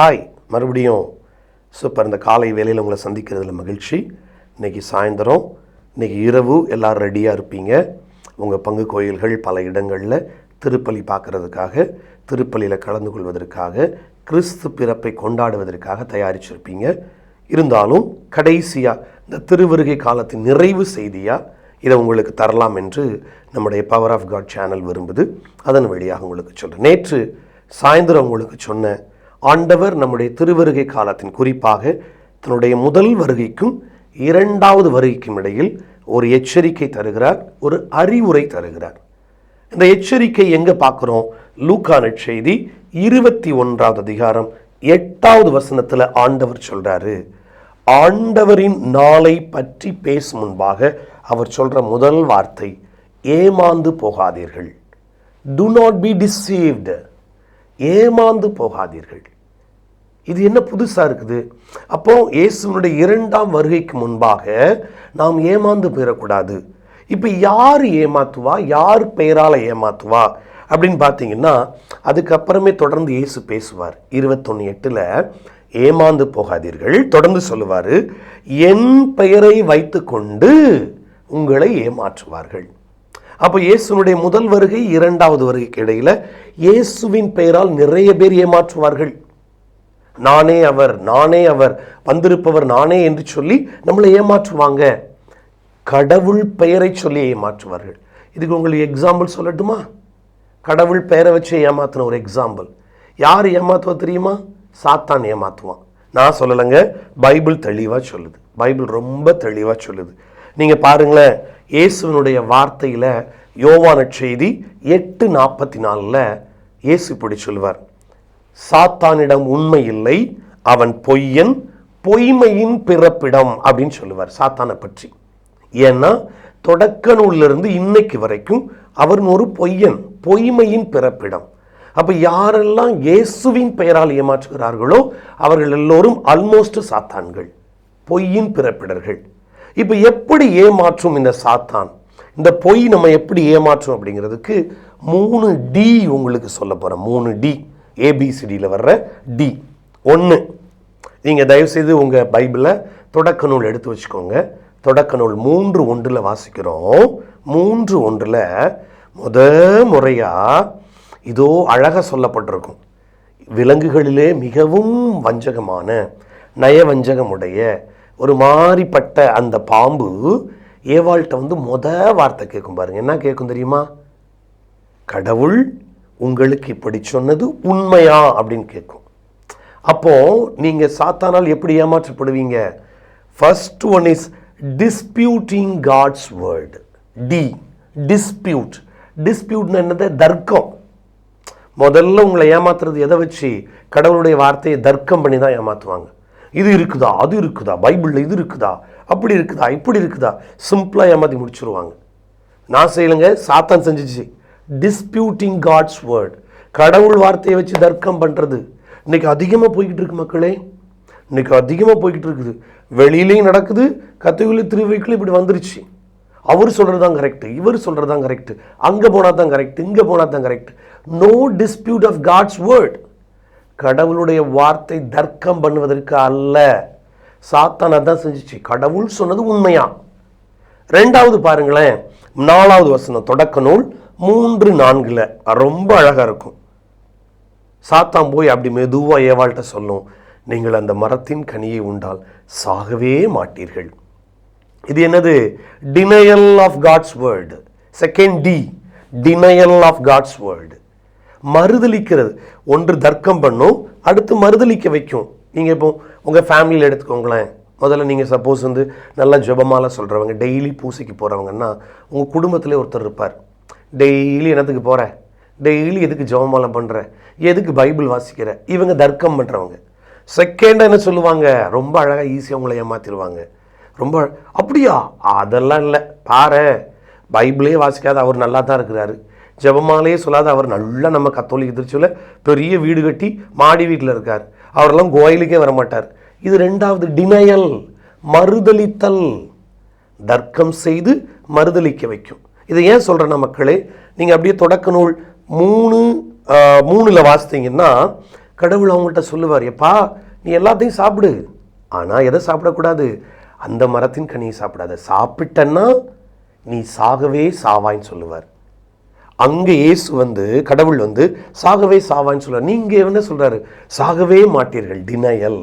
Hi மறுபடியும் super. இந்த காலை வேலையில் உங்களை சந்திக்கிறதுல மகிழ்ச்சி. இன்னைக்கு சாயந்தரம் இன்னைக்கு இரவு எல்லோரும் ரெடியாக இருப்பீங்க. உங்கள் பங்கு கோயில்கள் பல இடங்களில் திருப்பலி பார்க்குறதுக்காக திருப்பலியில் கலந்து கொள்வதற்காக கிறிஸ்து பிறப்பை கொண்டாடுவதற்காக தயாரிச்சிருப்பீங்க. இருந்தாலும் கடைசியாக இந்த திருவருகை காலத்தின் நிறைவு செய்தியாக இதை உங்களுக்கு தரலாம் என்று நம்முடைய பவர் ஆஃப் காட் சேனல் விரும்புது. அதன் வழியாக உங்களுக்கு சொல்கிறேன் நேற்று சாயந்தரம் உங்களுக்கு சொன்ன ஆண்டவர் நம்முடைய திருவருகை காலத்தின் குறிப்பாக தன்னுடைய முதல் வருகைக்கும் இரண்டாவது வருகைக்கும் இடையில் ஒரு எச்சரிக்கை தருகிறார் ஒரு அறிவுரை தருகிறார். இந்த எச்சரிக்கை எங்கே பார்க்குறோம்? லூக்கான செய்தி இருபத்தி ஒன்றாவது அதிகாரம் எட்டாவது வசனத்தில் ஆண்டவர் சொல்கிறாரு ஆண்டவரின் நாளை பற்றி பேசும் முன்பாக அவர் சொல்கிற முதல் வார்த்தை ஏமாந்து போகாதீர்கள். டு நாட் பி டிசீவ்டு ஏமாந்து போகாதீர்கள். இது என்ன புதுசாக இருக்குது? அப்போ இயேசுனுடைய இரண்டாம் வருகைக்கு முன்பாக நாம் ஏமாந்து போயிடக்கூடாது. இப்போ யார் ஏமாத்துவா? யார் பெயரால் ஏமாத்துவா? அப்படின்னு பார்த்தீங்கன்னா அதுக்கப்புறமே தொடர்ந்து இயேசு பேசுவார். இருபத்தொன்னு எட்டில் ஏமாந்து போகாதீர்கள். தொடர்ந்து சொல்லுவார் என் பெயரை வைத்துக்கொண்டு உங்களை ஏமாற்றுவார்கள். அப்போ இயேசுனுடைய முதல் வருகை இரண்டாவது வருகைக்கு இடையில் இயேசுவின் பெயரால் நிறைய பேர் ஏமாற்றுவார்கள். நானே அவர் நானே அவர் வந்திருப்பவர் நானே என்று சொல்லி நம்மளை ஏமாற்றுவாங்க. கடவுள் பெயரை சொல்லி ஏமாற்றுவார்கள். இதுக்கு உங்களுக்கு எக்ஸாம்பிள் சொல்லட்டுமா? கடவுள் பெயரை வச்சு ஏமாத்தின ஒரு எக்ஸாம்பிள் யார் ஏமாத்துவா தெரியுமா? சாத்தான் ஏமாத்துவான். நான் சொல்லலைங்க பைபிள் தெளிவாக சொல்லுது. பைபிள் ரொம்ப தெளிவாக சொல்லுது. நீங்கள் பாருங்களேன் இயேசுவினுடைய வார்த்தையில் யோவான செய்தி எட்டு நாற்பத்தி நாலில் இயேசு இப்படி சொல்லுவார். சாத்தானிடம் உண்மை இல்லை அவன் பொய்யன் பொய்மையின் பிறப்பிடம் அப்படின்னு சொல்லுவார் சாத்தானை பற்றி. ஏன்னா தொடக்க நூலிலிருந்து இன்னைக்கு வரைக்கும் அவர் ஒரு பொய்யன் பொய்மையின் பிறப்பிடம். அப்போ யாரெல்லாம் இயேசுவின் பெயரால் ஏமாற்றுகிறார்களோ அவர்கள் எல்லோரும் ஆல்மோஸ்ட் சாத்தான்கள் பொய்யின் பிறப்பிடர்கள். இப்போ எப்படி ஏமாற்றும் இந்த சாத்தான்? இந்த பொய் நம்ம எப்படி ஏமாற்றும் அப்படிங்கிறதுக்கு மூணு டி உங்களுக்கு சொல்ல போகிறேன் மூணு டி ஏபிசிடியில் வர்ற டி ஒன்று நீங்கள் தயவுசெய்து உங்கள் பைபிளை தொடக்க நூல் எடுத்து வச்சுக்கோங்க. தொடக்க நூல் மூன்று ஒன்றில் வாசிக்கிறோம். மூன்று ஒன்றில் முத முறையாக இதோ அழகாக சொல்லப்பட்டிருக்கும். விலங்குகளிலே மிகவும் வஞ்சகமான நயவஞ்சகமுடைய ஒரு மாறிப்பட்ட அந்த பாம்பு ஏவாள்கிட்ட வந்து முத வார்த்தை கேட்கும் பாருங்க. என்ன கேட்கும் தெரியுமா? கடவுள் உங்களுக்கு இப்படி சொன்னது உண்மையா அப்படின்னு கேட்கும். அப்போது நீங்கள் சாத்தானால் எப்படி ஏமாற்றப்படுவீங்க? First one is disputing God's word D dispute டிஸ்பியூட்னு என்னது? தர்க்கம். முதல்ல உங்களை ஏமாத்துறது எதை வச்சு? கடவுளுடைய வார்த்தையை தர்க்கம் பண்ணி தான் ஏமாற்றுவாங்க இது இருக்குதா? அது இருக்குதா? பைபிளில் இது இருக்குதா? அப்படி இருக்குதா? இப்படி இருக்குதா? சிம்பிளாக ஏமாற்றி முடிச்சுருவாங்க. நான் செய்யலைங்க சாத்தான் செஞ்சிச்சு. டிஸ்பியூட்டிங் காட்ஸ் வேர்ட் கடவுள் வார்த்தையை வச்சு தர்க்கம் பண்ணுறது இன்னைக்கு அதிகமாக போய்கிட்டு இருக்கு மக்களே. இன்னைக்கு அதிகமாக போய்கிட்டு இருக்குது. வெளியிலையும் நடக்குது கத்துக்குள்ளே திருவிக்கிலும் இப்படி வந்துருச்சு. அவர் சொல்கிறது தான் கரெக்டு இவர் சொல்கிறது தான் கரெக்டு அங்கே போனால் தான் கரெக்ட் இங்கே போனால் தான் correct no dispute of God's word கடவுளுடைய வார்த்தை தர்க்கம் பண்ணுவதற்கு அல்ல. சாத்தான் அதான் செஞ்சுச்சு. கடவுள் சொன்னது உண்மையா? ரெண்டாவது பாருங்களேன். நாலாவது வசனம். தொடக்க நூல். மூன்று நான்கில் ரொம்ப அழகாக இருக்கும். சாத்தான் போய் அப்படி மெதுவாக ஏவாள்கிட்ட சொல்லும் நீங்கள் அந்த மரத்தின் கனியை உண்டால் சாகவே மாட்டீர்கள். இது என்னது? Denial of God's word second D denial of God's word மறுதளிக்கிறது ஒன்று தர்க்கம் பண்ணும் அடுத்து மறுதளிக்க வைக்கும். நீங்கள் இப்போ உங்கள் ஃபேமிலியில் எடுத்துக்கோங்களேன். முதல்ல நீங்கள் சப்போஸ் வந்து நல்லா ஜெபமால சொல்கிறவங்க டெய்லி பூசைக்கு போகிறவங்கன்னா உங்கள் குடும்பத்திலே ஒருத்தர் இருப்பார். டெய்லி என்னத்துக்கு போகிற டெய்லி எதுக்கு ஜெபமாலம் பண்ணுற எதுக்கு பைபிள் வாசிக்கிற? இவங்க தர்க்கம் பண்ணுறவங்க செகண்டாக என்ன சொல்லுவாங்க? ரொம்ப அழகாக ஈஸியாக உங்களை ஏமாத்திடுவாங்க ரொம்ப அப்படியா? அதெல்லாம் இல்லை. பாரு பைபிளே வாசிக்காத அவர் நல்லா தான் இருக்கிறாரு. ஜெபமாலையே சொல்லாத அவர் நல்லா நம்ம கத்தோலிக்க திருச்சியில் பெரிய வீடு கட்டி மாடி வீட்டில் இருக்கார். அவரெல்லாம் கோயிலுக்கே வர மாட்டார் இது ரெண்டாவது டினையல் மறுதலித்தல். தர்க்கம் செய்து மறுதளிக்க வைக்கும். இதை ஏன் சொல்கிறேன்னா மக்களே நீங்கள் அப்படியே தொடக்க நூல் மூணு மூணில் வாசித்தீங்கன்னா கடவுள் அவங்கள்ட்ட சொல்லுவார் எப்பா நீ எல்லாத்தையும் சாப்பிடு. ஆனால் எதை சாப்பிடக்கூடாது? அந்த மரத்தின் கனியை சாப்பிடாத. சாப்பிட்டன்னா நீ சாகவே சாவாய்ன்னு சொல்லுவார். அங்கே இயேசு வந்து கடவுள் வந்து சாகவே சாவான்னு சொல்லுவார். நீங்க என்ன சொல்கிறாரு சாகவே மாட்டீர்கள் டினயல்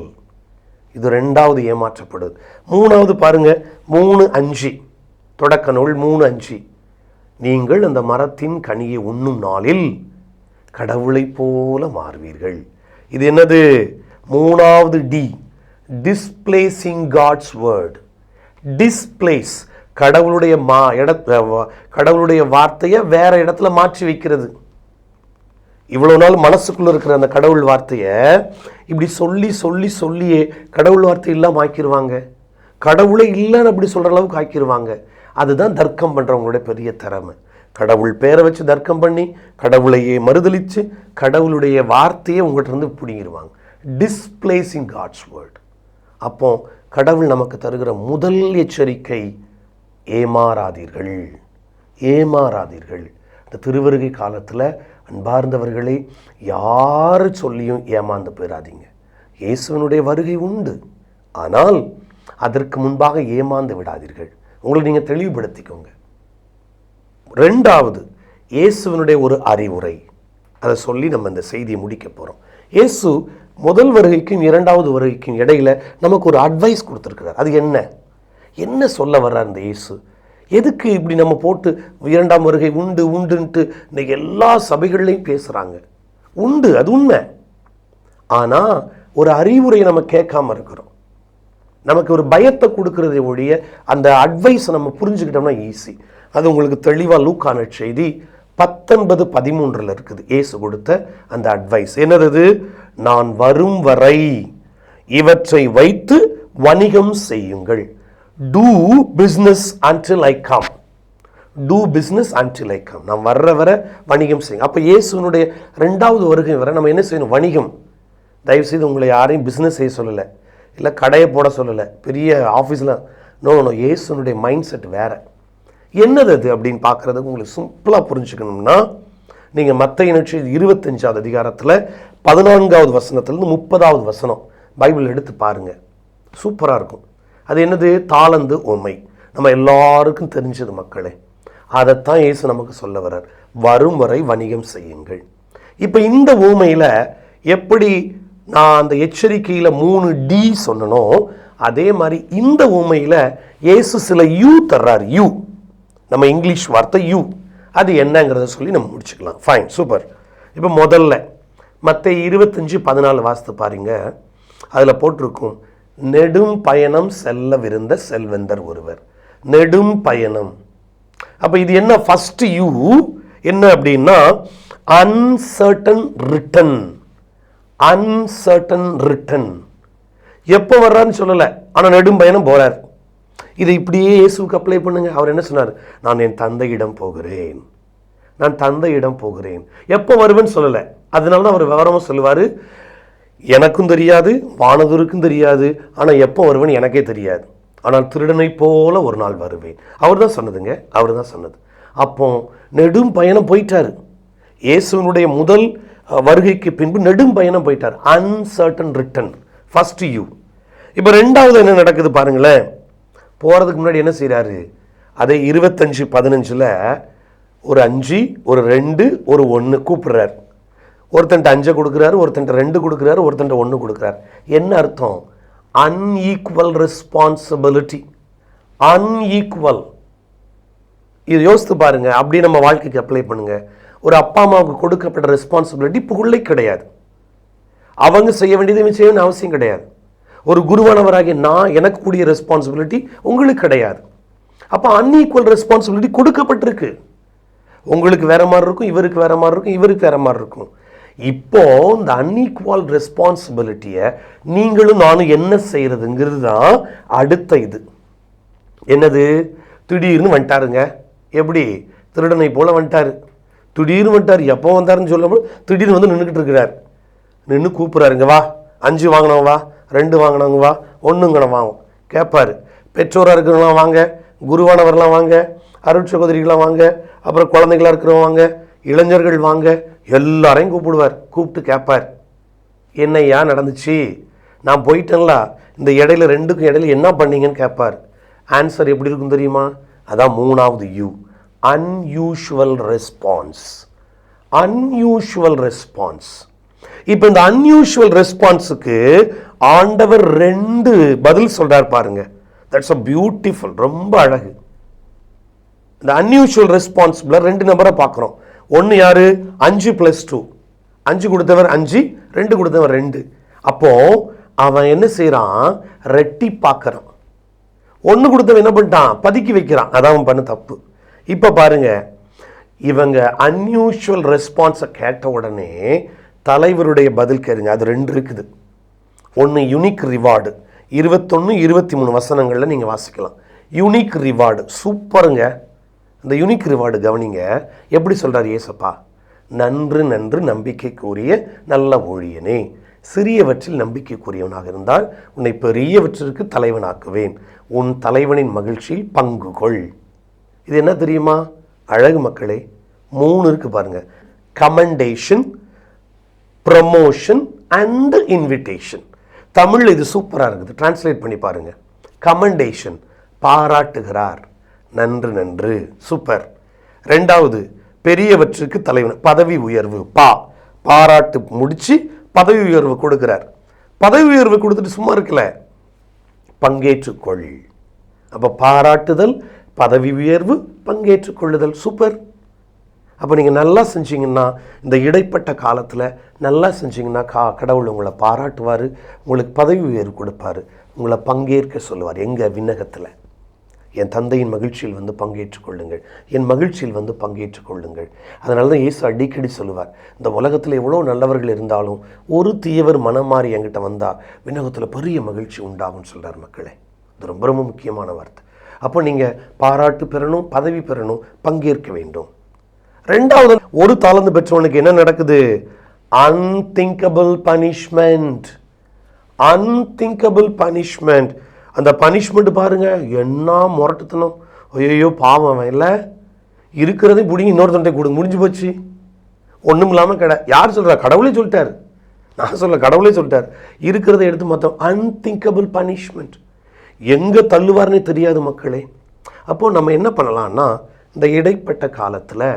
இது ரெண்டாவது ஏமாற்றப்படுது மூணாவது பாருங்கள் மூணு அஞ்சு. தொடக்க நூல் மூணு அஞ்சு. நீங்கள் அந்த மரத்தின் கனியை உண்ணும் நாளில் கடவுளைப் போல மாறுவீர்கள். இது என்னது? மூணாவது D displacing God's word displace கடவுளுடைய மா இட கடவுளுடைய வார்த்தையை வேற இடத்துல மாற்றி வைக்கிறது. இவ்வளோ நாள் மனசுக்குள்ளே இருக்கிற அந்த கடவுள் வார்த்தையை இப்படி சொல்லி சொல்லி சொல்லியே கடவுள் வார்த்தை இல்லாமல் ஆக்கிடுவாங்க கடவுளே இல்லைன்னு அப்படி சொல்கிற அளவுக்கு ஆக்கிடுவாங்க அதுதான் தர்க்கம் பண்ணுறவங்களுடைய பெரிய திறமை. கடவுள் பேரை வச்சு தர்க்கம் பண்ணி கடவுளையே மறுதளித்து கடவுளுடைய வார்த்தையை உங்கள்கிட்ட இருந்து பிடிங்கிருவாங்க. டிஸ்பிளேசிங் காட்ஸ் வேர்ட் அப்போ கடவுள் நமக்கு தருகிற முதல் எச்சரிக்கை ஏமாறாதீர்கள். ஏமாறாதீர்கள். இந்த திருவருகை காலத்தில் அன்பார்ந்தவர்களை யார் சொல்லியும் ஏமாந்து போயிடாதீங்க இயேசுவனுடைய வருகை உண்டு. ஆனால் அதற்கு முன்பாக ஏமாந்து விடாதீர்கள். உங்களை நீங்கள் தெளிவுபடுத்திக்கோங்க. ரெண்டாவது இயேசுவனுடைய ஒரு அறிவுரை. அதை சொல்லி நம்ம இந்த செய்தியை முடிக்க போகிறோம் இயேசு முதல் வருகைக்கும் இரண்டாவது வருகைக்கும் இடையில நமக்கு ஒரு அட்வைஸ் கொடுத்துருக்கிறார். அது என்ன? என்ன சொல்ல வர்றார் இந்த இயேசு? எதுக்கு இப்படி நம்ம போட்டு இரண்டாம் வருகை உண்டு உண்டுன்ட்டு இந்த எல்லா சபைகள்லையும் பேசுகிறாங்க உண்டு அது உண்மை. ஆனால் ஒரு அறிவுரையை நம்ம கேட்காம இருக்கிறோம். நமக்கு ஒரு பயத்தை கொடுக்கறதை ஒழிய அந்த அட்வைஸ் நம்ம புரிஞ்சுக்கிட்டோம்னா ஈஸி அது உங்களுக்கு தெளிவாக லூக்கான செய்தி பத்தொன்பது பதிமூன்றில் இருக்குது. ஏசு கொடுத்த அந்த அட்வைஸ் என்னது? நான் வரும் வரை இவற்றை வைத்து வணிகம் செய்யுங்கள். Do business until I come do business until I come நான் வர்ற வர வணிகம் செய்யுங்க. அப்போ இயேசுனுடைய ரெண்டாவது வருகை வரை நம்ம என்ன செய்யணும்? வணிகம். தயவுசெய்து உங்களை யாரையும் பிஸ்னஸ் செய்ய சொல்லலை. இல்லை கடையை போட சொல்லலை. பெரிய ஆஃபீஸில் நோ நோ ஏசுனுடைய மைண்ட் செட் வேறு. என்னது அது அப்படின்னு பார்க்குறதுக்கு உங்களுக்கு சிம்பிளாக புரிஞ்சுக்கணும்னா நீங்கள் மற்ற இணைச்சி இருபத்தஞ்சாவது அதிகாரத்தில் பதினான்காவது வசனத்துலேருந்து முப்பதாவது வசனம் பைபிள் எடுத்து பாருங்கள் சூப்பராக இருக்கும். அது என்னது? தாளந்து உமை. நம்ம எல்லாருக்கும் தெரிஞ்சது மக்களே. அதைத்தான் இயேசு நமக்கு சொல்ல வர்றார். வரும் வரை வணிகம் செய்யுங்கள். இப்போ இந்த ஊமையில் எப்படி நான் அந்த எச்சரிக்கையில் மூணு டி சொன்னனோ அதே மாதிரி இந்த ஊமையில் இயேசு சில யூ தர்றார். யூ நம்ம இங்கிலீஷ் வார்த்தை யூ அது என்னங்கிறத சொல்லி நம்ம முடிச்சுக்கலாம். ஃபைன் சூப்பர் இப்போ முதல்ல மற்ற இருபத்தஞ்சி பதினாலு வாசத்து பாருங்க. அதில் போட்டிருக்கும் நெடும் பயணம் செல்லவிருந்த செல்வந்தர் ஒருவர். நெடும் பயணம். அப்போ இது என்ன? ஃபஸ்ட்டு யூ என்ன அப்படின்னா அன்சர்டன் ரிட்டன் அன்சர்டன் ரிட்டன் எப்போ வர்றான்னு சொல்லலை ஆனால் நெடும் பயணம் போறார். இதை இப்படியே இயேசுக்கு அப்ளை பண்ணுங்க. அவர் என்ன சொன்னார்? நான் என் தந்தையிடம் போகிறேன். நான் தந்தையிடம் போகிறேன். எப்போ வருவேன்னு சொல்லலை. அதனால தான் அவர் விவரமாக சொல்லுவார். எனக்கும் தெரியாது வானதூருக்கும் தெரியாது. ஆனால் எப்போ வருவேன்னு எனக்கே தெரியாது. ஆனால் திருடனை போல ஒரு நாள் வருவேன். அவர் தான் சொன்னதுங்க. அவர் தான் சொன்னது. அப்போ நெடும் பயணம் போயிட்டார். இயேசுவனுடைய முதல் வருகைக்கு பின்பு நெடும் பயணம் போயிட்டார். அன்சர்டன் ரிட்டன் ஃபர்ஸ்ட் யூ இப்போ ரெண்டாவது என்ன நடக்குது பாருங்களேன். போகிறதுக்கு முன்னாடி என்ன செய்கிறாரு அதே இருபத்தஞ்சு பதினஞ்சில் ஒரு அஞ்சு ஒரு ரெண்டு ஒரு ஒன்று கூப்பிடுறார். ஒருத்தன்ட்ட அஞ்சை கொடுக்குறாரு ஒருத்தன்ட்ட ரெண்டு கொடுக்குறாரு ஒருத்தன்ட்ட ஒன்று கொடுக்குறாரு. என்ன அர்த்தம்? அன்ஈக்குவல் ரெஸ்பான்சிபிலிட்டி அன்ஈக்குவல் இது யோசித்து பாருங்க. அப்படி நம்ம வாழ்க்கைக்கு அப்ளை பண்ணுங்கள் ஒரு அப்பா அம்மாவுக்கு கொடுக்கப்பட்ட ரெஸ்பான்சிபிலிட்டி புகழை கிடையாது. அவங்க செய்ய வேண்டியது இவன் செய்ய வேண்டிய அவசியம் கிடையாது. ஒரு குருவானவராகிய நான் எனக்கு கூடிய ரெஸ்பான்சிபிலிட்டி உங்களுக்கு கிடையாது. அப்போ அன்ஈக்குவல் ரெஸ்பான்சிபிலிட்டி கொடுக்கப்பட்டிருக்கு. உங்களுக்கு வேற மாதிரி இருக்கும் இவருக்கு வேற மாதிரி இருக்கும் இவருக்கு வேற மாதிரி இருக்கும். இப்போ இந்த அன்ஈக்குவல் ரெஸ்பான்சிபிலிட்டியை நீங்களும் நானும் என்ன செய்யறதுங்கிறது தான் அடுத்த இது. என்னது? திடீர்னு வந்துட்டாருங்க. எப்படி? திருடனை போல வந்துட்டாரு. திடீர்னு வந்துட்டார். எப்போ வந்தாருன்னு சொல்லாமல் திடீர்னு வந்து நின்றுக்கிட்டு இருக்கிறார். நின்று கூப்பிட்றாருங்க வா. அஞ்சு வாங்கினவங்க வா. ரெண்டு வாங்கினவங்க வா. ஒன்றுங்கணும் வாங்கும் கேட்பாரு. பெற்றோராக இருக்கிறவங்களாம் வாங்க. குருவானவர்லாம் வாங்க. அருட் சகோதரிகளாம் வாங்க. அப்புறம் குழந்தைகளாக இருக்கிறவங்க வாங்க. இளைஞர்கள் வாங்க. எல்லாரையும் கூப்பிடுவார். கூப்பிட்டு கேட்பார். என்னையா நடந்துச்சு? நான் போயிட்டேன்ல. இந்த இடையில ரெண்டுக்கும் இடையில என்ன பண்ணீங்கன்னு கேட்பார். ஆன்சர் எப்படி இருக்கும் தெரியுமா? அதான் மூணாவது U unusual response unusual response இப்போ இந்த அன்யூஷுவல் ரெஸ்பான்ஸுக்கு ஆண்டவர் ரெண்டு பதில் சொல்றார் பாருங்க. தட்ஸ் அ பியூட்டிஃபுல் ரொம்ப அழகு. இந்த அன்யூஷுவல் ரெஸ்பான்சிபிள ரெண்டு நம்பரை பார்க்குறோம். ஒன்று யாரு? அஞ்சு ப்ளஸ் டூ அஞ்சு கொடுத்தவர் அஞ்சு ரெண்டு கொடுத்தவர் ரெண்டு. அப்போ அவன் என்ன செய்கிறான் ரெட்டி பார்க்குறான். ஒன்று கொடுத்தவன் என்ன பண்ணிட்டான்? பதுக்கி வைக்கிறான். அதான் அவன் பண்ண தப்பு. இப்போ பாருங்க. இவங்க அன்யூஷுவல் ரெஸ்பான்ஸை கேட்ட உடனே தலைவருடைய பதில் கேளுங்க. அது ரெண்டு இருக்குது. ஒன்று யுனிக் ரிவார்டு இருபத்தொன்று இருபத்தி மூணு வசனங்களில் நீங்கள் வாசிக்கலாம். யுனிக் ரிவார்டு சூப்பருங்க. இந்த யுனிக் ரிவார்டு கவனிங்க. எப்படி சொல்கிறார் ஏசப்பா நன்று நன்று நம்பிக்கை நல்ல ஊழியனே. சிறியவற்றில் நம்பிக்கை இருந்தால் உன்னை பெரியவற்றிற்கு தலைவனாக்குவேன். உன் தலைவனின் மகிழ்ச்சியில் பங்கு கொள். இது என்ன தெரியுமா? அழகு மக்களே மூணு இருக்குது பாருங்க. கமெண்டேஷன் ப்ரமோஷன் அண்ட் இன்விடேஷன் தமிழில் இது சூப்பராக இருக்குது. டிரான்ஸ்லேட் பண்ணி பாருங்கள் கமெண்டேஷன் பாராட்டுகிறார். நன்று நன்று. சூப்பர் ரெண்டாவது பெரியவற்றுக்கு தலைவன் பதவி உயர்வு பா. பாராட்டு முடித்து பதவி உயர்வு கொடுக்கிறார். பதவி உயர்வு கொடுத்துட்டு சும்மா இருக்கல. பங்கேற்றுக்கொள். அப்போ பாராட்டுதல் பதவி உயர்வு பங்கேற்றுக் கொள்ளுதல் சூப்பர் அப்போ நீங்கள் நல்லா செஞ்சீங்கன்னா இந்த இடைப்பட்ட காலத்தில் நல்லா செஞ்சீங்கன்னா கா கடவுள் உங்களை பாராட்டுவார் உங்களுக்கு பதவி உயர்வு கொடுப்பாரு உங்களை பங்கேற்க சொல்லுவார். எங்கள் விண்ணகத்தில்? என் தந்தையின் மகிழ்ச்சியில் வந்து பங்கேற்றுக் கொள்ளுங்கள். என் மகிழ்ச்சியில் வந்து பங்கேற்றுக் கொள்ளுங்கள். அதனால தான் இயேசு அடிக்கடி சொல்லுவார் இந்த உலகத்தில் எவ்வளோ நல்லவர்கள் இருந்தாலும் ஒரு தீயவர் மனம் மாறி என்கிட்ட வந்தால் விண்ணகத்தில் பெரிய மகிழ்ச்சி உண்டாகும்னு சொல்கிறார் மக்களே. இது ரொம்ப ரொம்ப முக்கியமான வார்த்தை. அப்போ நீங்கள் பாராட்டு பெறணும் பதவி பெறணும் பங்கேற்க வேண்டும். ரெண்டாவது ஒரு தாளந்து பெற்றவனுக்கு என்ன நடக்குது? அன்திங்கபிள் பனிஷ்மெண்ட் அன்திங்கபிள் பனிஷ்மெண்ட் அந்த பனிஷ்மெண்ட் பாருங்க என்ன முரட்டுத்தனம். ஐயோ பாவம் அவன் இல்லை. இருக்கிறதே பிடிங்க இன்னொருத்தன்ட்டே கொடுங்க முடிஞ்சு போச்சு. ஒன்றும் இல்லாமல் கடை யார் சொல்கிறா கடவுளே சொல்லிட்டார். நான் சொல்ல கடவுளே சொல்லிட்டார். இருக்கிறத எடுத்து மொத்தம் அன்திங்கபிள் பனிஷ்மெண்ட் எங்கே தள்ளுவார்னே தெரியாது மக்களே. அப்போது நம்ம என்ன பண்ணலாம்னா இந்த இடைப்பட்ட காலத்தில்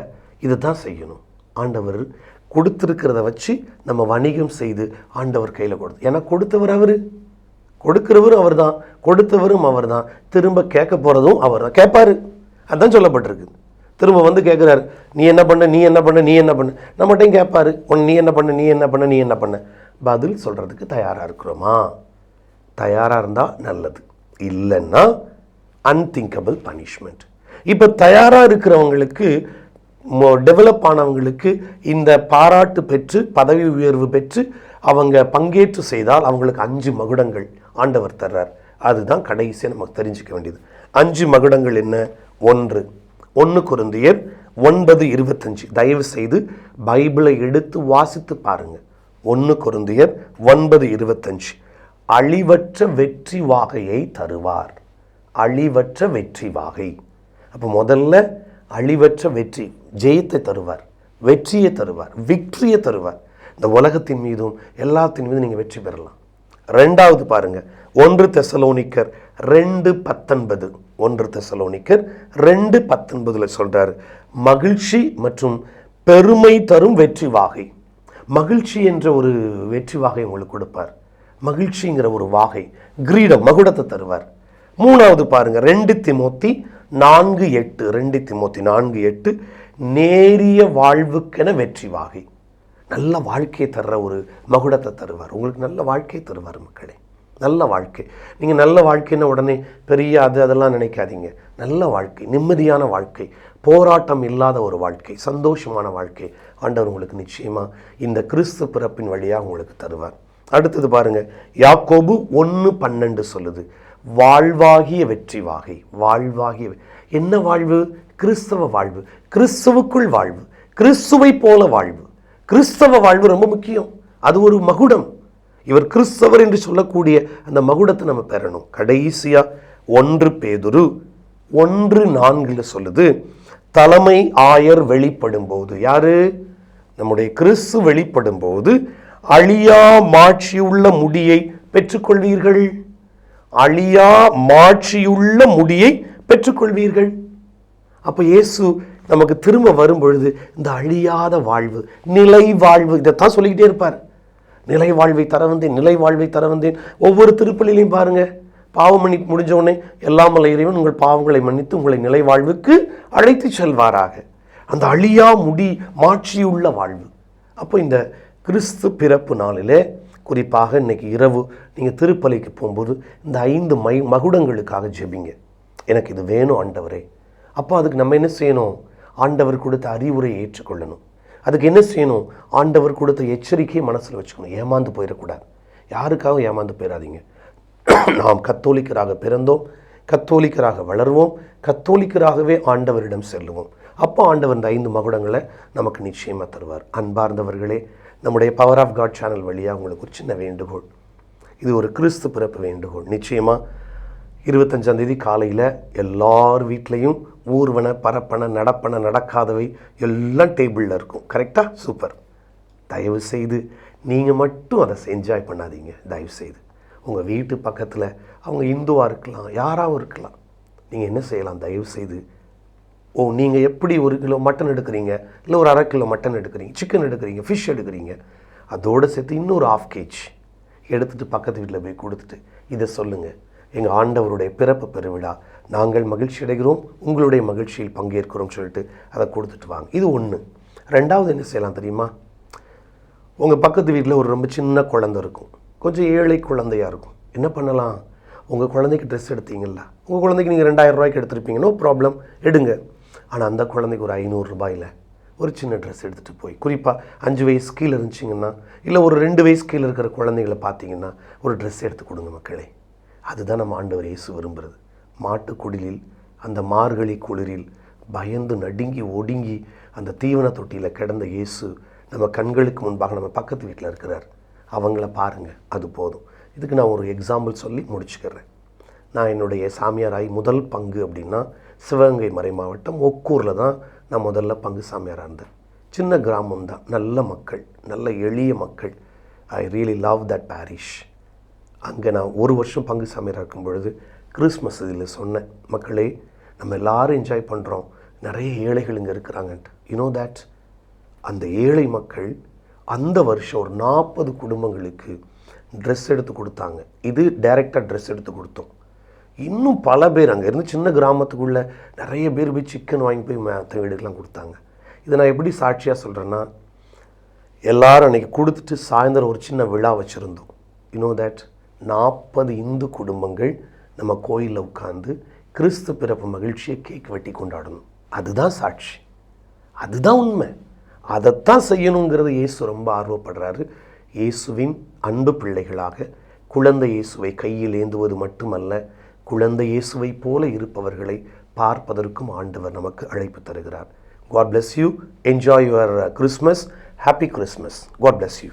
இது தான் செய்யணும். ஆண்டவர் கொடுத்துருக்கிறத வச்சு நம்ம வணிகம் செய்து ஆண்டவர் கையில் கொடுத்து ஏன்னா கொடுத்தவர் அவர். கொடுக்கிறவரும் அவர் தான் கொடுத்தவரும் அவர் தான் திரும்ப கேட்க போகிறதும் அவர் தான் கேட்பாரு. அதுதான் சொல்லப்பட்டிருக்கு. திரும்ப வந்து கேட்குறாரு நீ என்ன பண்ண? நீ என்ன பண்ண? நீ என்ன பண்ண? நம்மகிட்டையும் கேட்பாரு உன் நீ என்ன பண்ண? நீ என்ன பண்ண? நீ என்ன பண்ண? பதில் சொல்கிறதுக்கு தயாராக இருக்கிறோமா? தயாராக இருந்தால் நல்லது. இல்லைன்னா அன்திங்கபிள் பனிஷ்மெண்ட் இப்போ தயாராக இருக்கிறவங்களுக்கு டெவலப் ஆனவங்களுக்கு இந்த பாராட்டு பெற்று பதவி உயர்வு பெற்று அவங்க பங்கேற்று செய்தால் அவங்களுக்கு அஞ்சு மகுடங்கள் ஆண்டவர் தர்றார். அதுதான் கடைசியாக நமக்கு தெரிஞ்சுக்க வேண்டியது. அஞ்சு மகுடங்கள் என்ன? ஒன்று. ஒன்று குருந்தியர் ஒன்பது இருபத்தஞ்சு. தயவு செய்து பைபிளை எடுத்து வாசித்து பாருங்கள் ஒன்று குருந்தியர் ஒன்பது இருபத்தஞ்சு. அழிவற்ற வெற்றி வாகையை தருவார். அழிவற்ற வெற்றி வாகை. அப்போ முதல்ல அழிவற்ற வெற்றி ஜெயத்தை தருவார் வெற்றியை தருவார் விக்ட்ரியை தருவார். இந்த உலகத்தின் மீதும் எல்லாத்தின் மீதும் நீங்கள் வெற்றி பெறலாம். ரெண்டாவது பாருங்கள் ஒன்று தெசலோனிக்கர் ரெண்டு பத்தொன்பது. ஒன்று தெசலோனிக்கர் ரெண்டு பத்தொன்பதில் சொல்கிறார் மகிழ்ச்சி மற்றும் பெருமை தரும் வெற்றி வாகை. மகிழ்ச்சி என்ற ஒரு வெற்றி வாகை உங்களுக்கு கொடுப்பார். மகிழ்ச்சிங்கிற ஒரு வாகை கிரீடம் மகுடத்தை தருவார். மூணாவது பாருங்க ரெண்டு திமோத்தி நான்கு எட்டு ரெண்டு திமோத்தி நான்கு எட்டு நேரிய வாழ்வுக்கென வெற்றி வாகை. நல்ல வாழ்க்கையை தர்ற ஒரு மகுடத்தை தருவார். உங்களுக்கு நல்ல வாழ்க்கையை தருவார் மக்களே. நல்ல வாழ்க்கை. நீங்கள் நல்ல வாழ்க்கைன்னு உடனே பெரிய அது அதெல்லாம் நினைக்காதீங்க. நல்ல வாழ்க்கை நிம்மதியான வாழ்க்கை போராட்டம் இல்லாத ஒரு வாழ்க்கை சந்தோஷமான வாழ்க்கை ஆண்டவர் உங்களுக்கு நிச்சயமாக இந்த கிறிஸ்து பிறப்பின் வழியாக உங்களுக்கு தருவார். அடுத்தது பாருங்க. யாக்கோபு ஒன்று பன்னெண்டு சொல்லுது. வாழ்வாகிய வெற்றி வாகை வாழ்வாகிய என்ன வாழ்வு? கிறிஸ்தவ வாழ்வு. கிறிஸ்துவுக்குள் வாழ்வு. கிறிஸ்துவை போல வாழ்வு. கிறிஸ்தவ வாழ்வு ரொம்ப முக்கியம். அது ஒரு மகுடம். இவர் கிறிஸ்தவர் என்று சொல்லக்கூடிய அந்த மகுடத்தை நம்ம பெறணும். கடைசியா ஒன்று பேதுரு ஒன்று நான்கில் சொல்லுது தலைமை ஆயர் வெளிப்படும் போது யாரு? நம்முடைய கிறிஸ்து வெளிப்படும் போது அழியா மாட்சியுள்ள முடியை பெற்றுக்கொள்வீர்கள். அழியா மாட்சியுள்ள முடியை பெற்றுக்கொள்வீர்கள். அப்போ இயேசு நமக்கு திரும்ப வரும் பொழுது இந்த அழியாத வாழ்வு நிலை வாழ்வு இதைத்தான் சொல்லிக்கிட்டே இருப்பார். நிலை வாழ்வை தர வந்தேன் நிலை வாழ்வை தர வந்தேன் ஒவ்வொரு திருப்பலிலையும் பாருங்க. பாவம் மன்னி முடிஞ்சவுடனே எல்லாம் இறைவன் உங்கள் பாவங்களை மன்னித்து உங்களை நிலை வாழ்வுக்கு அழைத்து செல்வாராக. அந்த அழியா முடி மாற்றியுள்ள வாழ்வு. அப்போ இந்த கிறிஸ்து பிறப்பு நாளிலே குறிப்பாக இன்னைக்கு இரவு நீங்கள் திருப்பலிக்கு போகும்போது இந்த ஐந்து மை மகுடங்களுக்காக ஜெபிங்க. எனக்கு இது வேணும் ஆண்டவரே. அப்போ அதுக்கு நம்ம என்ன செய்யணும்? ஆண்டவர் கொடுத்த அறிவுரையை ஏற்றுக்கொள்ளணும். அதுக்கு என்ன செய்யணும்? ஆண்டவர் கொடுத்த எச்சரிக்கையை மனசில் வச்சுக்கணும். ஏமாந்து போயிடக்கூடாது. யாருக்காகவும் ஏமாந்து போயிடாதீங்க. நாம் கத்தோலிக்கராக பிறந்தோம். கத்தோலிக்கராக வளர்வோம். கத்தோலிக்கராகவே ஆண்டவரிடம் செல்லுவோம். அப்போ ஆண்டவர் இந்த ஐந்து மகுடங்களை நமக்கு நிச்சயமாக தருவார். அன்பார்ந்தவர்களே நம்முடைய பவர் ஆஃப் காட் சேனல் வழியாக உங்களுக்கு ஒரு சின்ன வேண்டுகோள். இது ஒரு கிறிஸ்து பிறப்பு வேண்டுகோள். நிச்சயமாக இருபத்தஞ்சாந்தேதி காலையில் எல்லார் வீட்லேயும் ஊர்வன பரப்பன நடப்பன நடக்காதவை எல்லாம் டேபிளில் இருக்கும். கரெக்டாக சூப்பர் தயவு செய்து நீங்கள் மட்டும் அதை என்ஜாய் பண்ணாதீங்க. தயவு செய்து. உங்கள் வீட்டு பக்கத்தில் அவங்க இந்துவாக இருக்கலாம் யாராகவும் இருக்கலாம். நீங்கள் என்ன செய்யலாம்? தயவு செய்து ஓ நீங்கள் எப்படி ஒரு கிலோ மட்டன் எடுக்கிறீங்க? இல்லை ஒரு அரை கிலோ மட்டன் எடுக்கிறீங்க? சிக்கன் எடுக்கிறீங்க? ஃபிஷ் எடுக்கிறீங்க? அதோடு சேர்த்து இன்னொரு ஆஃப் கேஜ் எடுத்துகிட்டு பக்கத்து வீட்டில் போய் கொடுத்துட்டு இதை சொல்லுங்கள் எங்கள் ஆண்டவருடைய பிறப்பு பெருவிழா. நாங்கள் மகிழ்ச்சி அடைகிறோம். உங்களுடைய மகிழ்ச்சியில் பங்கேற்கிறோம் சொல்லிட்டு அதை கொடுத்துட்டு வாங்க. இது ஒன்று ரெண்டாவது என்ன செய்யலாம் தெரியுமா? உங்கள் பக்கத்து வீட்டில் ஒரு ரொம்ப சின்ன குழந்தை இருக்கும். கொஞ்சம் ஏழை குழந்தையாக இருக்கும். என்ன பண்ணலாம்? உங்கள் குழந்தைக்கு ட்ரெஸ் எடுத்தீங்களா உங்கள் குழந்தைக்கு நீங்கள் ரெண்டாயிரம் ரூபாய்க்கு எடுத்திருப்பீங்க. நோ ப்ராப்ளம் எடுங்க. ஆனால் அந்த குழந்தைக்கு ஒரு ஐநூறுரூபாயில் ஒரு சின்ன ட்ரெஸ் எடுத்துகிட்டு போய் குறிப்பாக அஞ்சு வயசு கீழே இருந்துச்சிங்கன்னா இல்லை ஒரு ரெண்டு வயசு கீழே இருக்கிற குழந்தைகளை பார்த்தீங்கன்னா ஒரு ட்ரெஸ் எடுத்து கொடுங்க மக்களே. அதுதான் நம்ம ஆண்டவர் இயேசு விரும்புகிறது மாட்டு குடிலில் அந்த மார்கழி குளிரில் பயந்து நடுங்கி ஒடுங்கி அந்த தீவன தொட்டியில் கிடந்த இயேசு நம்ம கண்களுக்கு முன்பாக நம்ம பக்கத்து வீட்டில் இருக்கிறார். அவங்கள பாருங்கள் அது போதும். இதுக்கு நான் ஒரு எக்ஸாம்பிள் சொல்லி முடிச்சுக்கிறேன். நான் என்னுடைய சாமியாராய் முதல் பங்கு அப்படின்னா சிவகங்கை மறை மாவட்டம் ஒக்கூரில் தான் நான் முதல்ல பங்கு சாமியாராக இருந்தேன். சின்ன கிராமம் தான். நல்ல மக்கள் நல்ல எளிய மக்கள். I really love that parish அங்கே நான் ஒரு வருஷம் பங்கு சாமியாராக இருக்கும் பொழுது கிறிஸ்மஸ் இதில் சொன்னேன் மக்களே நம்ம எல்லாரும் என்ஜாய் பண்ணுறோம் நிறைய ஏழைகள் இங்கே இருக்கிறாங்கன்ட்டு. யூனோ தேட் அந்த ஏழை மக்கள் அந்த வருஷம் ஒரு நாற்பது குடும்பங்களுக்கு ட்ரெஸ் எடுத்து கொடுத்தாங்க. இது டைரெக்டாக ட்ரெஸ் எடுத்து கொடுத்தோம். இன்னும் பல பேர் அங்கே இருந்து சின்ன கிராமத்துக்குள்ளே நிறைய பேர் போய் சிக்கன் வாங்கி போய் மற்ற வீடுக்கெலாம் கொடுத்தாங்க. இதை நான் எப்படி சாட்சியாக சொல்கிறேன்னா எல்லாரும் அன்றைக்கி கொடுத்துட்டு சாயந்தரம் ஒரு சின்ன விழா வச்சுருந்தோம். யூனோ தேட் நாற்பது இந்து குடும்பங்கள் நம்ம கோயிலில் உட்காந்து கிறிஸ்து பிறப்பு மகிழ்ச்சியை கேக் வெட்டி கொண்டாடணும். அதுதான் சாட்சி. அதுதான் உண்மை. அதைத்தான் செய்யணுங்கிறது இயேசு ரொம்ப ஆர்வப்படுறாரு. இயேசுவின் அன்பு பிள்ளைகளாக குழந்தை இயேசுவை கையில் ஏந்துவது மட்டுமல்ல குழந்தை இயேசுவை போல இருப்பவர்களை பார்ப்பதற்கும் ஆண்டவர் நமக்கு அழைப்பு தருகிறார். God bless you enjoy your Christmas happy Christmas God bless you